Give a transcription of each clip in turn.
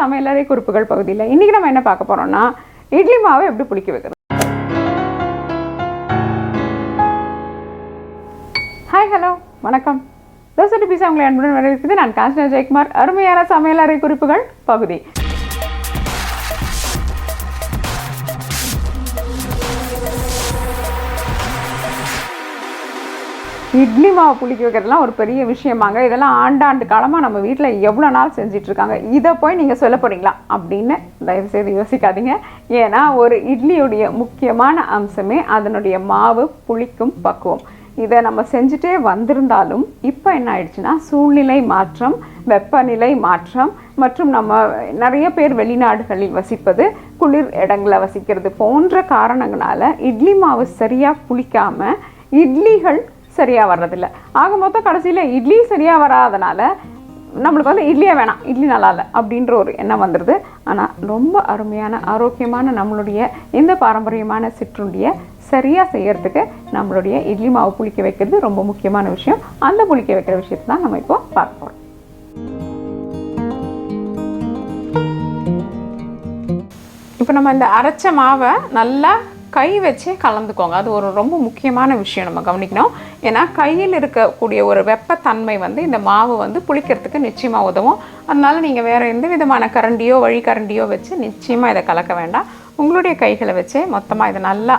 சமையலறை குறிப்புகள் பகுதியில் இன்றைக்கி நம்ம என்ன பார்க்க போகிறோம்னா இட்லி மாவை எப்படி புளிக்க வைக்கிறது? ஹாய் ஹலோ வணக்கம். தோசை டிபிசா உங்களை அன்புடன் வரவேற்கிறது. நான் காஞ்சனா ஜெயக்குமார். அருமையான சமையலறை குறிப்புகள் பகுதி. இட்லி மாவு புளிக்க வைக்கிறதுலாம் ஒரு பெரிய விஷயமாங்க. இதெல்லாம் ஆண்டாண்டு காலமாக நம்ம வீட்டில் எவ்வளோ நாள் செஞ்சிட்ருக்காங்க இதை போய் நீங்கள் சொல்ல போகிறீங்களா அப்படின்னு தயவுசெய்து யோசிக்காதீங்க. ஏன்னா ஒரு இட்லியுடைய முக்கியமான அம்சமே அதனுடைய மாவு புளிக்கும் பக்குவம். இதை நம்ம செஞ்சுட்டே வந்திருந்தாலும் இப்போ என்ன ஆயிடுச்சுன்னா சூழ்நிலை மாற்றம் வெப்பநிலை மாற்றம் மற்றும் நம்ம நிறைய பேர் வெளிநாடுகளில் வசிப்பது குளிர் இடங்களில் வசிக்கிறது போன்ற காரணங்களால் இட்லி மாவு சரியாக புளிக்காமல் இட்லிகள் சரியாக வர்றதில்ல. ஆக மொத்தம் கடைசியில் இட்லி சரியாக வராதனால நம்மளுக்கு வந்து இட்லியே வேணாம் இட்லி நல்லா இல்லை அப்படின்ற ஒரு எண்ணம் வந்துடுது ஆனால் ரொம்ப அருமையான ஆரோக்கியமான நம்மளுடைய இந்த பாரம்பரியமான சிற்றுண்டியை சரியாக செய்கிறதுக்கு நம்மளுடைய இட்லி மாவு புளிக்க வைக்கிறது ரொம்ப முக்கியமான விஷயம். அந்த புளிக்க வைக்கிற விஷயத்தை தான் நம்ம இப்போ பார்க்க போகிறோம் இப்போ நம்ம இந்த அரைச்ச மாவை நல்லா கை வச்சே கலந்துக்கோங்க. அது ஒரு ரொம்ப முக்கியமான விஷயம் நம்ம கவனிக்கணும். ஏன்னா கையில் இருக்கக்கூடிய ஒரு வெப்பத்தன்மை வந்து இந்த மாவு வந்து புளிக்கிறதுக்கு நிச்சயமாக உதவும். அதனால் நீங்கள் வேறு எந்த விதமான கரண்டியோ வழி கரண்டியோ வச்சு நிச்சயமாக இதை கலக்க வேண்டாம். உங்களுடைய கைகளை வச்சே மொத்தமாக இதை நல்லா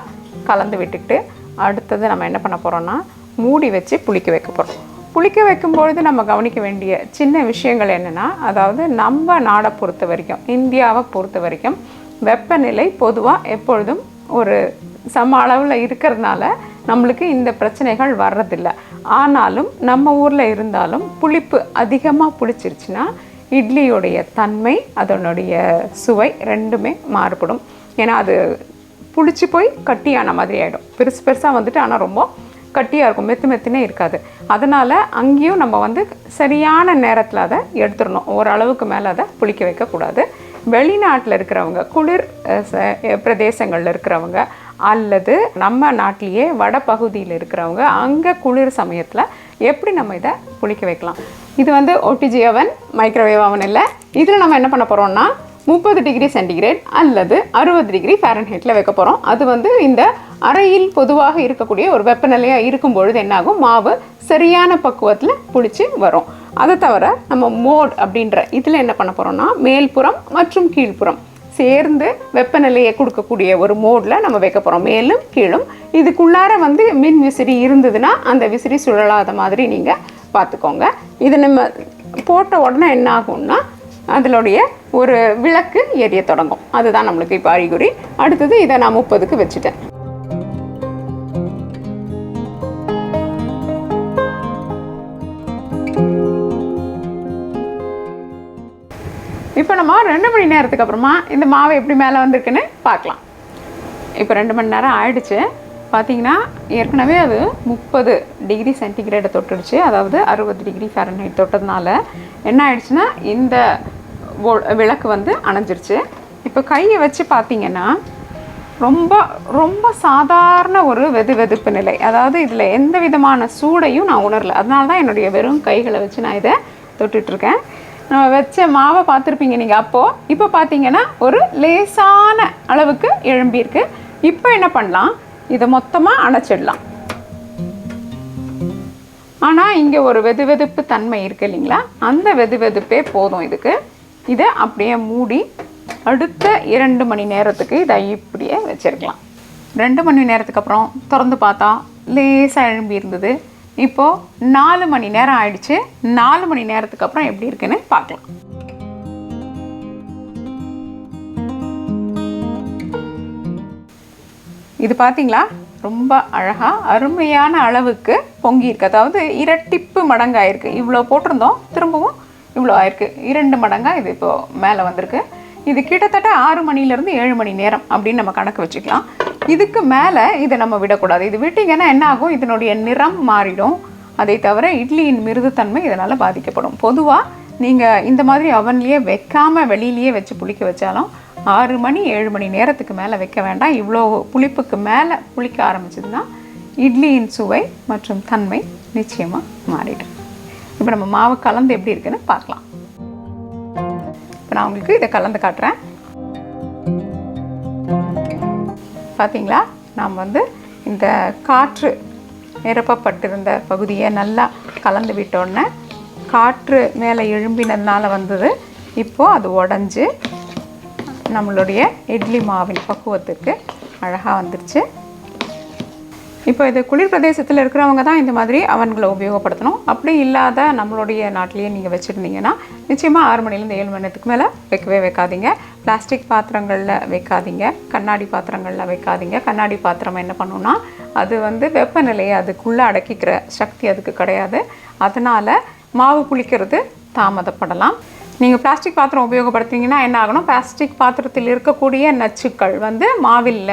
கலந்து விட்டுக்கிட்டு அடுத்தது நம்ம என்ன பண்ண போகிறோன்னா மூடி வச்சு புளிக்க வைக்க போகிறோம் புளிக்க வைக்கும்பொழுது நம்ம கவனிக்க வேண்டிய சின்ன விஷயங்கள் என்னென்னா அதாவது நம்ம நாடை பொறுத்த வரைக்கும் இந்தியாவை பொறுத்த வரைக்கும் வெப்பநிலை பொதுவாக எப்பொழுதும் ஒரு சம அளவில் இருக்கிறதுனால நம்மளுக்கு இந்த பிரச்சனைகள் வர்றதில்ல. ஆனாலும் நம்ம ஊரில் இருந்தாலும் புளிப்பு அதிகமாக புளிச்சிருச்சுன்னா இட்லியுடைய தன்மை அதனுடைய சுவை ரெண்டுமே மாறுபடும். ஏன்னா அது புளிச்சு போய் கட்டியான மாதிரி ஆகிடும் பெருசு பெருசாக வந்துட்டு ஆனால் ரொம்ப கட்டியாக இருக்கும். மெத்து மெத்துனே இருக்காது. அதனால் அங்கேயும் நம்ம வந்து சரியான நேரத்தில் அதை எடுத்துடணும். ஓரளவுக்கு மேலே அதை புளிக்க வைக்கக்கூடாது. வெளிநாட்டில் இருக்கிறவங்க குளிர் பிரதேசங்களில் ச- இருக்கிறவங்க அல்லது நம்ம நாட்டிலேயே வட பகுதியில் இருக்கிறவங்க அங்கே குளிர் சமயத்தில் எப்படி நம்ம இதை புளிக்க வைக்கலாம்? இது வந்து ஓடிஜி அவன் மைக்ரோவேவ் அவன் இல்லை. இதில் நம்ம என்ன பண்ண போகிறோம்னா முப்பது டிகிரி சென்டிகிரேட் அல்லது அறுபது டிகிரி ஃபேரன்ஹீட்டில் வைக்க போகிறோம் அது வந்து இந்த அறையில் பொதுவாக இருக்கக்கூடிய ஒரு வெப்பநிலையாக இருக்கும் பொழுது என்னாகும்? மாவு சரியான பக்குவத்தில் புளிச்சு வரும். அதை தவிர நம்ம மோட் அப்படின்ற இதில் என்ன பண்ண போகிறோம்னா மேல்புறம் மற்றும் கீழ்ப்புறம் சேர்ந்து வெப்பநிலையை கொடுக்கக்கூடிய ஒரு மோடில் நம்ம வைக்க போகிறோம் மேலும் கீழும் இதுக்குள்ளார வந்து மின் விசிறி இருந்ததுன்னா அந்த விசிறி சுழலாத மாதிரி நீங்கள் பார்த்துக்கோங்க. இது நம்ம போட்ட உடனே என்ன ஆகும்னா அதனுடைய ஒரு விளக்கு எரிய தொடங்கும். அதுதான் நம்மளுக்கு இப்போ அறிகுறி. அடுத்தது இதை நான் முப்பதுக்கு வச்சுட்டேன். இப்போ நம்ம ரெண்டு மணி நேரத்துக்கு அப்புறமா இந்த மாவு எப்படி மேலே வந்திருக்குன்னு பார்க்கலாம். இப்போ ரெண்டு மணி நேரம் ஆயிடுச்சு. பார்த்தீங்கன்னா ஏற்கனவே அது முப்பது டிகிரி சென்டிகிரேடை தொட்டுடுச்சு. அதாவது அறுபது டிகிரி ஃபேரன்ஹைட் தொட்டதுனால என்ன ஆயிடுச்சுன்னா இந்த விளக்கு வந்து அணைஞ்சிருச்சு. இப்போ கையை வச்சு பார்த்தீங்கன்னா ரொம்ப ரொம்ப சாதாரண ஒரு வெது வெதுப்பு நிலை. அதாவது இதில் எந்த விதமான சூடையும் நான் உணரல. அதனால தான் என்னுடைய வெறும் கைகளை வச்சு நான் இதை தொட்டுட்ருக்கேன். நம்ம வச்ச மாவை பார்த்துருப்பீங்க நீங்கள் அப்போது இப்போ பார்த்தீங்கன்னா ஒரு லேசான அளவுக்கு எழும்பியிருக்கு இப்போ என்ன பண்ணலாம்? இதை மொத்தமாக அணைச்சிடலாம். ஆனால் இங்கே ஒரு வெது வெதுப்பு தன்மை இருக்கு இல்லைங்களா? அந்த வெது வெதுப்பே போதும் இதுக்கு. இதை அப்படியே மூடி அடுத்த இரண்டு மணி நேரத்துக்கு இதை இப்படியே வச்சுருக்கலாம். ரெண்டு மணி நேரத்துக்கு அப்புறம் திறந்து பார்த்தா லேசாக எழும்பி இருந்தது. இப்போது நாலு மணி நேரம் ஆயிடுச்சு. நாலு மணி நேரத்துக்கு அப்புறம் எப்படி இருக்குன்னு பார்க்கலாம். இது பார்த்தீங்களா? ரொம்ப அழகாக அருமையான அளவுக்கு பொங்கி இருக்கு. அதாவது இரட்டிப்பு மடங்காயிருக்கு. இவ்வளோ போட்டிருந்தோம் திரும்பவும் இவ்வளோ ஆயிருக்கு. இரண்டு மடங்காக இது இப்போ மேலே வந்திருக்கு. இது கிட்டத்தட்ட ஆறு மணிலேருந்து ஏழு மணி நேரம் அப்படின்னு நம்ம கணக்கு வச்சுக்கலாம். இதுக்கு மேலே இதை நம்ம விடக்கூடாது. இது விட்டிங்கன்னா என்ன ஆகும் இதனுடைய நிறம் மாறிடும். அதை தவிர இட்லியின் மிருதுத்தன்மை இதனால் பாதிக்கப்படும். பொதுவாக நீங்கள் இந்த மாதிரி அவன்லேயே வைக்காமல் வெளியிலேயே வச்சு புளிக்க வச்சாலும் ஆறு மணி ஏழு மணி நேரத்துக்கு மேலே வைக்க வேண்டாம். இவ்வளோ புளிப்புக்கு மேலே புளிக்க ஆரம்பிச்சதுன்னா இட்லியின் சுவை மற்றும் தன்மை நிச்சயமாக மாறிடும். இப்போ நம்ம மாவு கலந்து எப்படி இருக்குன்னு பார்க்கலாம். இப்போ நான் உங்களுக்கு இதை கலந்து காட்டுறேன். பார்த்தீங்களா? நாம் வந்து இந்த காற்று நிரப்பப்பட்டிருந்த பகுதியை நல்லா கலந்து விட்டோன்னே காற்று மேலே எழும்பினதுனால வந்தது. இப்போது அது உடஞ்சி நம்மளுடைய இட்லி மாவின் பக்குவத்துக்கு அழகாக வந்துருச்சு. இப்போ இது குளிர் பிரதேசத்தில் இருக்கிறவங்க தான் இந்த மாதிரி அவன்களை உபயோகப்படுத்தணும். அப்படி இல்லாத நம்மளுடைய நாட்டிலேயே நீங்கள் வச்சுருந்தீங்கன்னா நிச்சயமாக ஆறு மணிலேருந்து ஏழு மணி நேரத்துக்கு மேலே வைக்கவே வைக்காதீங்க. பிளாஸ்டிக் பாத்திரங்களில் வைக்காதீங்க. கண்ணாடி பாத்திரங்களில் வைக்காதீங்க. கண்ணாடி பாத்திரம் என்ன பண்ணுன்னா அது வந்து வெப்பநிலையை அதுக்குள்ளே அடக்கிக்கிற சக்தி அதுக்கு கிடையாது. அதனால் மாவு புளிக்கிறது தாமதப்படலாம். நீங்கள் பிளாஸ்டிக் பாத்திரம் உபயோகப்படுத்துனீங்கன்னா என்ன ஆகணும்? பிளாஸ்டிக் பாத்திரத்தில் இருக்கக்கூடிய நச்சுக்கள் வந்து மாவில்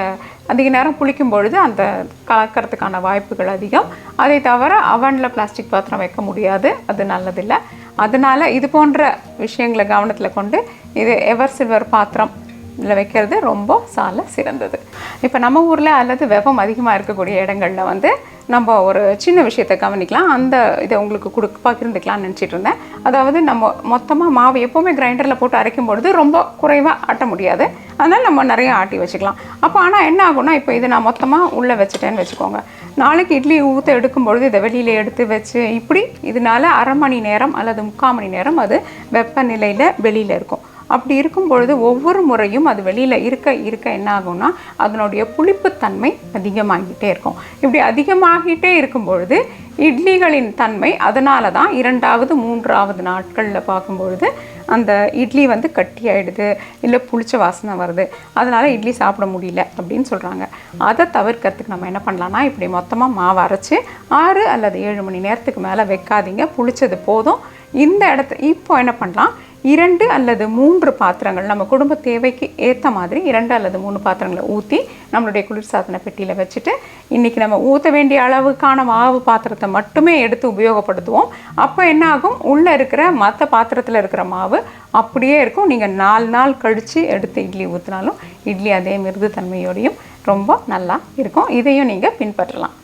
அதிக நேரம் புளிக்கும் பொழுது அந்த கலக்கிறதுக்கான வாய்ப்புகள் அதிகம். அதை தவிர அவனில் பிளாஸ்டிக் பாத்திரம் வைக்க முடியாது. அது நல்லதில்லை. அதனால் இது போன்ற விஷயங்களை கவனத்தில் கொண்டு இது எவர் சில்வர் பாத்திரம் இதில் வைக்கிறது ரொம்ப சால சிறந்தது. இப்போ நம்ம ஊரில் அல்லது வெப்பம் அதிகமாக இருக்கக்கூடிய இடங்களில் வந்து நம்ம ஒரு சின்ன விஷயத்தை கவனிக்கலாம். அந்த இதை உங்களுக்கு கொடுக்க பகிர்ந்துக்கலாம்னு நினச்சிட்டு இருந்தேன். அதாவது நம்ம மொத்தமாக மாவு எப்போவுமே கிரைண்டரில் போட்டு அரைக்கும் பொழுது ரொம்ப குறைவாக ஆட்ட முடியாது. அதனால் நம்ம நிறைய ஆட்டி வச்சுக்கலாம். அப்போ ஆனால் என்ன ஆகும்னா இப்போ இதை நான் மொத்தமாக உள்ளே வச்சுட்டேன்னு வச்சுக்கோங்க. நாளைக்கு இட்லி ஊற்ற எடுக்கும் பொழுது இதை வெளியில் எடுத்து வச்சு இப்படி இதனால அரை மணி நேரம் அல்லது முக்கால் மணி நேரம் அது வெப்பநிலையில் வெளியில் இருக்கும். அப்படி இருக்கும் பொழுது ஒவ்வொரு முறையும் அது வெளியில் இருக்க இருக்க என்ன ஆகும்னா அதனுடைய புளிப்புத்தன்மை அதிகமாகிட்டே இருக்கும். இப்படி அதிகமாகிட்டே இருக்கும் பொழுது இட்லிகளின் தன்மை அதனால தான் இரண்டாவது மூன்றாவது நாட்களில் பார்க்கும்பொழுது அந்த இட்லி வந்து கட்டி ஆகிடுது இல்லை புளிச்ச வாசனை வருது. அதனால் இட்லி சாப்பிட முடியல அப்படின்னு சொல்கிறாங்க அதை தவிர்க்கிறதுக்கு நம்ம என்ன பண்ணலாம்னா இப்படி மொத்தமாக மாவு அரைச்சி ஆறு அல்லது ஏழு மணி நேரத்துக்கு மேலே வைக்காதீங்க. புளிச்சது போதும். இந்த இடத்த இப்போ என்ன பண்ணலாம்? இரண்டு அல்லது மூன்று பாத்திரங்கள் நம்ம குடும்ப தேவைக்கு ஏற்ற மாதிரி இரண்டு அல்லது மூணு பாத்திரங்களை ஊற்றி நம்மளுடைய குளிர்சாதன பெட்டியில் வச்சுட்டு இன்றைக்கி நம்ம ஊற்ற வேண்டிய அளவுக்கான மாவு பாத்திரத்தை மட்டுமே எடுத்து உபயோகப்படுத்துவோம். அப்போ என்ன ஆகும் உள்ளே இருக்கிற மற்ற பாத்திரத்தில் இருக்கிற மாவு அப்படியே இருக்கும். நீங்கள் நாலு நாள் கழித்து எடுத்து இட்லி ஊற்றினாலும் இட்லி அதே மிருது தன்மையோடையும் ரொம்ப நல்லா இருக்கும். இதையும் நீங்கள் பின்பற்றலாம்.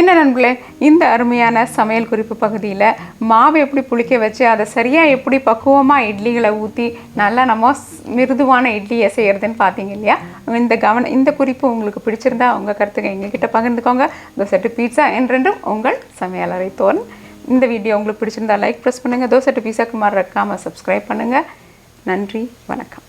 என்ன நண்பர்களே இந்த அருமையான சமையல் குறிப்பு பகுதியில் மாவு எப்படி புளிக்க வச்சு அதை சரியாக எப்படி பக்குவமாக இட்லிகளை ஊற்றி நல்லா நம்ம மிருதுவான இட்லியை செய்கிறதுன்னு பார்த்தீங்க இல்லையா? இந்த கவன இந்த குறிப்பு உங்களுக்கு பிடிச்சிருந்தா உங்கள் கருத்துக்கு எங்ககிட்ட பகிர்ந்துக்கோங்க. தோசட்டு பீட்சா என்றென்றும் உங்கள் சமையலறை தோன். இந்த வீடியோ உங்களுக்கு பிடிச்சிருந்தா லைக் ப்ரெஸ் பண்ணுங்கள் தோசட்டு பீஸாக்கு குமார் ரக்காமல் சப்ஸ்கிரைப் பண்ணுங்கள் நன்றி வணக்கம்.